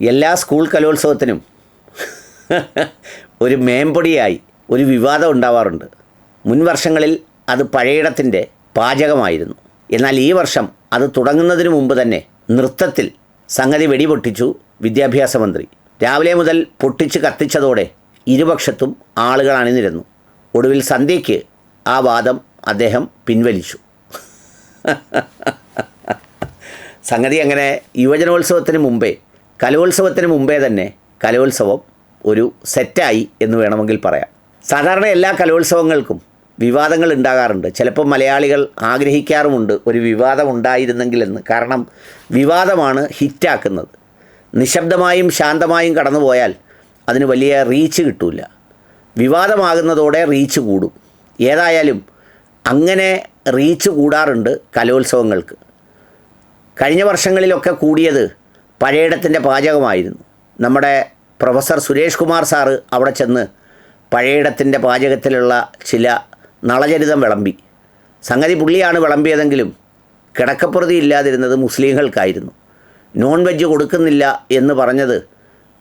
എല്ലാ സ്കൂൾ കലോത്സവത്തിനും ഒരു മേമ്പൊടിയായി ഒരു വിവാദം ഉണ്ടാവാറുണ്ട്. മുൻ വർഷങ്ങളിൽ അത് പഴയിടത്തിന്റെ പാചകമായിരുന്നു. എന്നാൽ ഈ വർഷം അത് തുടങ്ങുന്നതിന് മുമ്പ് തന്നെ നൃത്തത്തിൽ സംഗതി വെടിപൊട്ടിച്ചു വിദ്യാഭ്യാസ മന്ത്രി. രാവിലെ മുതൽ പൊട്ടിച്ച് കത്തിച്ചതോടെ ഇരുപക്ഷത്തും ആളുകൾ അണിനിരന്നു. ഒടുവിൽ സന്ധ്യയ്ക്ക് ആ വാദം അദ്ദേഹം പിൻവലിച്ചു. സംഗതി അങ്ങനെ യുവജനോത്സവത്തിന് മുമ്പേ കലോത്സവത്തിന് മുമ്പേ തന്നെ കലോത്സവം ഒരു സെറ്റായി എന്ന് വേണമെങ്കിൽ പറയാം. സാധാരണ എല്ലാ കലോത്സവങ്ങൾക്കും വിവാദങ്ങൾ ഉണ്ടാകാറുണ്ട്. ചിലപ്പോൾ മലയാളികൾ ആഗ്രഹിക്കാറുമുണ്ട് ഒരു വിവാദം ഉണ്ടായിരുന്നെങ്കിലെന്ന്. കാരണം വിവാദമാണ് ഹിറ്റാക്കുന്നത്. നിശബ്ദമായും ശാന്തമായും കടന്നുപോയാൽ അതിന് വലിയ റീച്ച് കിട്ടില്ല വിവാദമാകുന്നതോടെ റീച്ച് കൂടും. ഏതായാലും അങ്ങനെ റീച്ച് കൂടാറുണ്ട് കലോത്സവങ്ങൾക്ക്. കഴിഞ്ഞ വർഷങ്ങളിലൊക്കെ കൂടിയത് പഴയിടത്തിന്റെ പാചകമായിരുന്നു. നമ്മുടെ പ്രൊഫസർ സുരേഷ് കുമാർ സാറ് അവിടെ ചെന്ന് പഴയിടത്തിന്റെ പാചകത്തിലുള്ള ചില നളചരിതം വിളമ്പി. സംഗതി പുള്ളിയാണ് വിളമ്പിയതെങ്കിലും കിടക്കപ്രതി ഇല്ലാതിരുന്നത് മുസ്ലിങ്ങൾക്കായിരുന്നു. നോൺ വെജ് കൊടുക്കുന്നില്ല എന്ന് പറഞ്ഞത്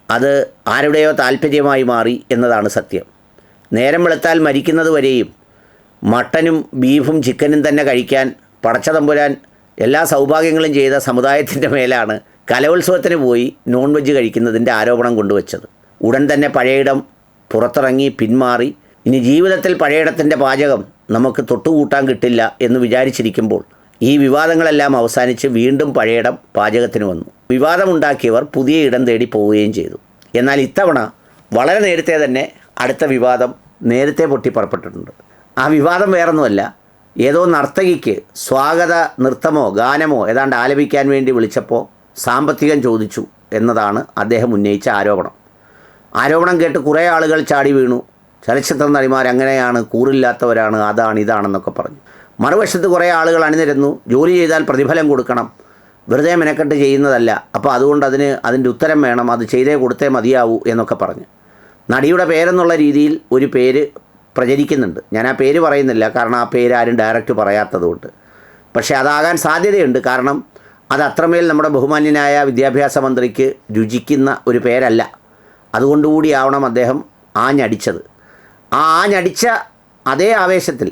അത് ആരുടെയോ താല്പര്യമായി മാറി എന്നതാണ് സത്യം. നേരം വെളുത്താൽ മരിക്കുന്നത് വരെയും മട്ടനും ബീഫും ചിക്കനും തന്നെ കഴിക്കാൻ പടച്ചതമ്പുരാൻ എല്ലാ സൗഭാഗ്യങ്ങളും ചെയ്ത സമുദായത്തിന്റെ മേലാണ് കലോത്സവത്തിന് പോയി നോൺ വെജ് കഴിക്കുന്നതിന്റെ ആരോപണം കൊണ്ടുവച്ചത്. ഉടൻ തന്നെ പഴയിടം പുറത്തിറങ്ങി പിന്മാറി. ഇനി ജീവിതത്തിൽ പഴയിടത്തിന്റെ പാചകം നമുക്ക് തൊട്ടുകൂട്ടാൻ കിട്ടില്ല എന്ന് വിചാരിച്ചിരിക്കുമ്പോൾ ഈ വിവാദങ്ങളെല്ലാം അവസാനിച്ച് വീണ്ടും പഴയിടം പാചകത്തിന് വന്നു. വിവാദമുണ്ടാക്കിയവർ പുതിയ ഇടം തേടി പോവുകയും ചെയ്തു. എന്നാൽ ഇത്തവണ വളരെ നേരത്തെ തന്നെ അടുത്ത വിവാദം നേരത്തെ പൊട്ടിപ്പുറപ്പെട്ടിട്ടുണ്ട്. ആ വിവാദം വേറൊന്നുമല്ല. ഏതോ നർത്തകിക്ക് സ്വാഗത നൃത്തമോ ഗാനമോ ഏതാണ്ട് ആലപിക്കാൻ വേണ്ടി വിളിച്ചപ്പോൾ സാമ്പത്തികം ചോദിച്ചു എന്നതാണ് അദ്ദേഹം ഉന്നയിച്ച ആരോപണം. ആരോപണം കേട്ട് കുറേ ആളുകൾ ചാടി വീണു. ചലച്ചിത്ര നടിമാർ അങ്ങനെയാണ് കൂറില്ലാത്തവരാണ് അതാണ് ഇതാണെന്നൊക്കെ പറഞ്ഞു. മറുവശത്ത് കുറേ ആളുകൾ അണിനിരുന്നു. ജോലി ചെയ്താൽ പ്രതിഫലം കൊടുക്കണം. വെറുതെ മെനക്കെട്ട് ചെയ്യുന്നതല്ല. അപ്പോൾ അതുകൊണ്ട് അതിന് അതിന്റെ ഉത്തരം വേണം. അത് ചെയ്തേ കൊടുത്തേ മതിയാവൂ എന്നൊക്കെ പറഞ്ഞു. നടിയുടെ പേരെന്നുള്ള രീതിയിൽ ഒരു പേര് പ്രചരിക്കുന്നുണ്ട്. ഞാൻ ആ പേര് പറയുന്നില്ല. കാരണം ആ പേര് ആരും ഡയറക്റ്റ് പറയാത്തതുകൊണ്ട്. പക്ഷേ അതാകാൻ സാധ്യതയുണ്ട്. കാരണം അത് അത്രമേൽ നമ്മുടെ ബഹുമാന്യനായ വിദ്യാഭ്യാസ മന്ത്രിക്ക് രുചിക്കുന്ന ഒരു പേരല്ല. അതുകൊണ്ടുകൂടിയാവണം അദ്ദേഹം ആഞ്ഞടിച്ചത്. ആ ആഞ്ഞടിച്ച അതേ ആവേശത്തിൽ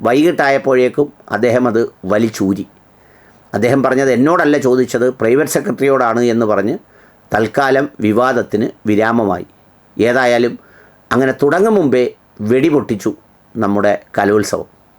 വൈകിട്ടായപ്പോഴേക്കും അദ്ദേഹം അത് വലിച്ചൂരി. അദ്ദേഹം പറഞ്ഞത് എന്നോടല്ല ചോദിച്ചത് പ്രൈവറ്റ് സെക്രട്ടറിയോടാണ് എന്ന് പറഞ്ഞ് തൽക്കാലം വിവാദത്തിന് വിരാമമായി. ഏതായാലും അങ്ങനെ തുടങ്ങും മുമ്പേ വെടിപൊട്ടിച്ചു നമ്മുടെ കലോത്സവം.